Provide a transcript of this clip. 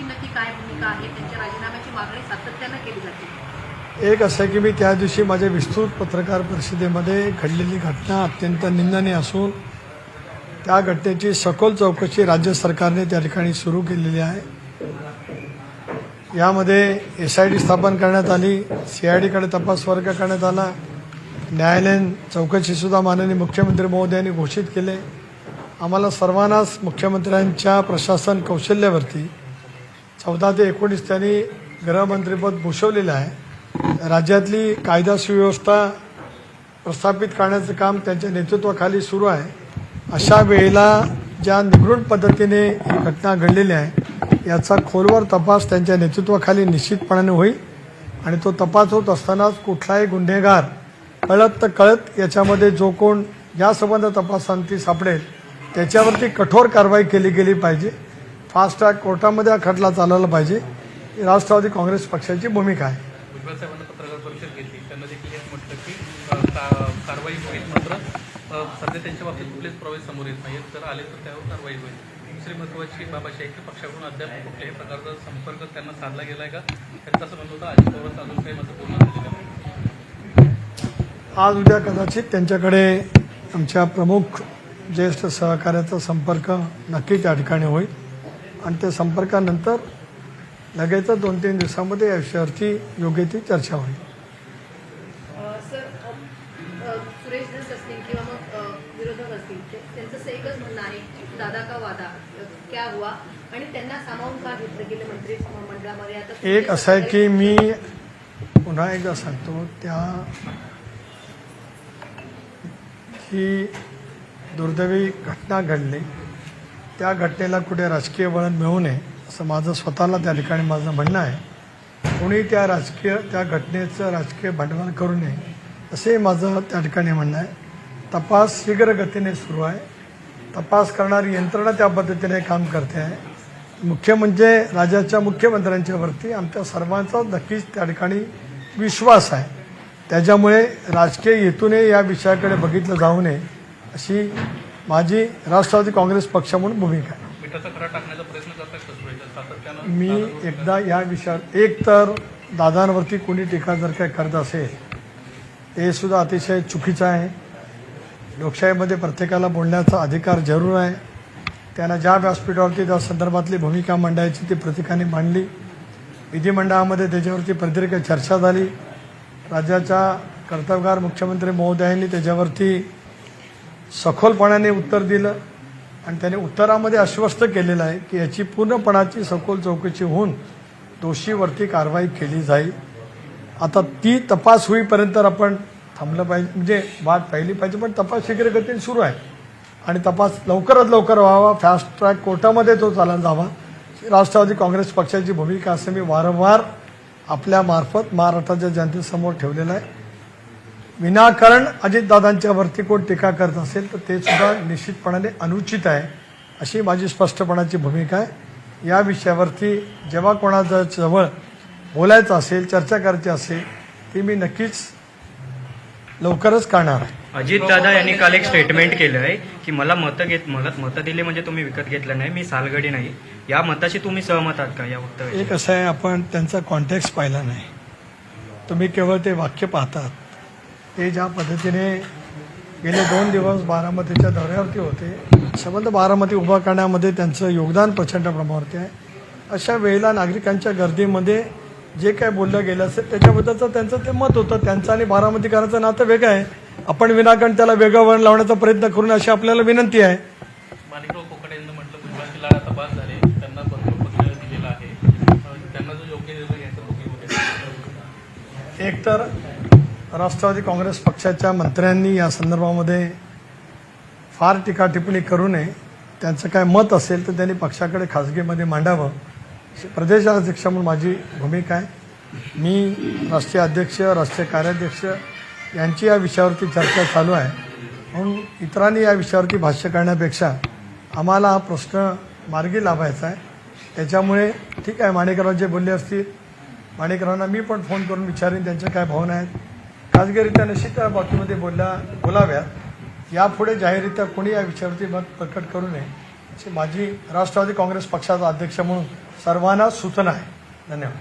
त्यांची नक्की काय भूमिका आहे त्यांच्या राजीनाम्याची मागणी सातत्यानं केली जाते. एक असं आहे की मी त्या दिवशी माझ्या विस्तृत पत्रकार परिषदेमध्ये घडलेली घटना अत्यंत निंदनीय असून त्या घटनेची सखोल चौकशी राज्य सरकारने त्या ठिकाणी सुरू केलेली आहे. यामध्ये एस आय डी स्थापन करण्यात आली सी आय डीकडे तपास वर्ग करण्यात आला न्यायालयीन चौकशीसुद्धा माननीय मुख्यमंत्री महोदयांनी घोषित केले. आम्हाला सर्वांनाच मुख्यमंत्र्यांच्या प्रशासन कौशल्यावरती चौदा ते एकोणीस त्यांनी गृहमंत्रीपद भूषवलेलं आहे. राज्यातली कायदा सुव्यवस्था प्रस्थापित करण्याचं काम त्यांच्या नेतृत्वाखाली सुरू आहे. अशा वेळेला ज्या निगृण पद्धतीने ही घटना घडलेली आहे याचा खोलवर तपास त्यांच्या नेतृत्वाखाली निश्चितपणाने होईल आणि तो तपास होत असतानाच कुठलाही गुन्हेगार कळत तर कळत याच्यामध्ये जो कोण या संबंध तपासांती सापडेल त्याच्यावरती कठोर कारवाई केली गेली पाहिजे. फास्ट ट्रॅक कोर्टामध्ये हा खटला चालवला पाहिजे. ही राष्ट्रवादी काँग्रेस पक्षाची भूमिका आहे. भुजबळ साहेबांना पत्रकार परिषद घेतली. त्यांना देखील हेच म्हटलं की अ, का- कारवाई होईल मात्र अ, सध्या त्यांच्या बाबतीत कुठलेच प्रवेश समोर येत नाहीत. जर आले तर त्यावर कारवाई होईल. दुसरी महत्त्वाची बाब अशी आहे की पक्षाकडून अद्याप कुठल्याही प्रकारचा संपर्क त्यांना साधला गेला आहे का? त्यांचं असं म्हणत होतं अजित पवारांचं अजून काही माझं पूर्ण झालेलं नाही आज उद्या कदाचित त्यांच्याकडे आमच्या प्रमुख ज्येष्ठ सहकार्याचा संपर्क नक्की त्या ठिकाणी होईल. आणि त्या संपर्कानंतर लगेचच दोन तीन दिवसामध्ये या विषयावरती योग्य ती चर्चा होईल. एक असं आहे की मी पुन्हा एकदा सांगतो त्या ही दुर्दैवी घटना घडली. त्या घटनेला कुठे राजकीय वळण मिळू नये असं माझं स्वतःला त्या ठिकाणी माझं म्हणणं आहे. कोणी त्या राजकीय त्या घटनेचं राजकीय भांडवल करू नये असंही माझं त्या ठिकाणी म्हणणं आहे. तपास शीघ्र गतीने सुरू आहे. तपास करणारी यंत्रणा त्या पद्धतीने काम करते आहे. मुख्य म्हणजे राज्याच्या मुख्यमंत्र्यांच्या वरती आमच्या सर्वांचा नक्कीच त्या ठिकाणी विश्वास आहे. त्याच्यामुळे राजकीय हेतूने या विषयाकडे बघितलं जाऊ नये अशी माझी राष्ट्रवादी काँग्रेस पक्ष म्हणून भूमिका आहे. मी एकदा या विषयावर एक तर दादांवरती कोणी टीका जर काय करत असेल ते सुद्धा अतिशय चुकीचं आहे. लोकशाहीमध्ये प्रत्येकाला बोलण्याचा अधिकार जरूर आहे. त्यांना ज्या व्यासपीठावरती त्या संदर्भातली भूमिका मांडायची ती प्रत्येकाने मांडली. विधिमंडळामध्ये त्याच्यावरती प्रदीर्घ चर्चा झाली. राज्याच्या कर्तव्यगार मुख्यमंत्री महोदयांनी त्याच्यावरती सखोलपणाने उत्तर दिलं आणि त्याने उत्तरामध्ये आश्वस्त केलेलं आहे की याची पूर्णपणाची सखोल चौकशी होऊन दोषीवरती कारवाई केली जाईल. आता ती तपास होईपर्यंत आपण थांबलं पाहिजे म्हणजे वाट पाहिली पाहिजे पण तपास शीघ्र गतीने सुरू आहे. आणि तपास लवकरात लवकर व्हावा फास्ट ट्रॅक कोर्टामध्ये तो चालला जावा. राष्ट्रवादी काँग्रेस पक्षाची भूमिका असं मी वारंवार आपल्यामार्फत महाराष्ट्राच्या जनतेसमोर ठेवलेलं आहे. विनाकारण अजितदादांच्या वरती कोण टीका करत असेल तर ते सुद्धा निश्चितपणाने अनुचित आहे अशी माझी स्पष्टपणाची भूमिका आहे. या विषयावरती जेव्हा कोणाच्या जवळ बोलायचं असेल चर्चा करायची असेल ती मी नक्कीच लवकरच करणार आहे. अजित दादा यांनी काल एक स्टेटमेंट केलं आहे की मला मतं घेत मला मतं दिली म्हणजे तुम्ही विकत घेतलं नाही मी सालगडी नाही. या मताशी तुम्ही सहमत आहात का या वक्तव्याशी? एक असं आहे आपण त्यांचा कॉन्टेक्स्ट पाहिला नाही. तुम्ही केवळ ते वाक्य पाहतात. ते ज्या पद्धतीने गेले दोन दिवस बारामतीच्या दौऱ्यावरती होते संबंध बारामती उभा करण्यामध्ये त्यांचं योगदान प्रचंड प्रमाणावरती आहे. अशा वेळेला नागरिकांच्या गर्दीमध्ये जे काय बोललं गेलं असेल त्याच्याबद्दलचं त्यांचं ते मत होतं त्यांचं आणि बारामतीकरांचं नातं वेगळं आहे. आपण विनाकारण त्याला वेगळं वळण लावण्याचा प्रयत्न करून अशी आपल्याला विनंती आहे. माणिकराव कोकडे यांनी म्हटलं भुजबळाची लाड आता बाद झाले. त्यांना भरपूर पत्र दिलेलं आहे. अ, त्यांना जो योग्य निर्णय घ्यायचा तो घेऊ एक तर राष्ट्रवादी काँग्रेस पक्षाच्या मंत्र्यांनी या संदर्भामध्ये फार टीका टिप्पणी करू नये. त्यांचं काय मत असेल तर त्यांनी पक्षाकडे खासगीमध्ये मांडावं. प्रदेशाध्यक्ष म्हणून माझी भूमिका आहे. मी राष्ट्रीय अध्यक्ष राष्ट्रीय कार्याध्यक्ष यांची या विषयावरती चर्चा चालू आहे. म्हणून इतरांनी या विषयावरती भाष्य करण्यापेक्षा आम्हाला हा प्रश्न मार्गी लावायचा आहे. त्याच्यामुळे ठीक आहे माणिकराव जे बोलले असतील माणिकरावांना मी पण फोन करून विचारेन त्यांच्या काय भावना आहेत. खाजगीरित्या निश्चित त्या बाबतीमध्ये बोलल्या बोलाव्यात यापुढे जाहीररित्या कोणी या विषयावरती मत प्रकट करू नये अशी माझी राष्ट्रवादी काँग्रेस पक्षाचा अध्यक्ष म्हणून सर्वांना सूचना आहे. धन्यवाद.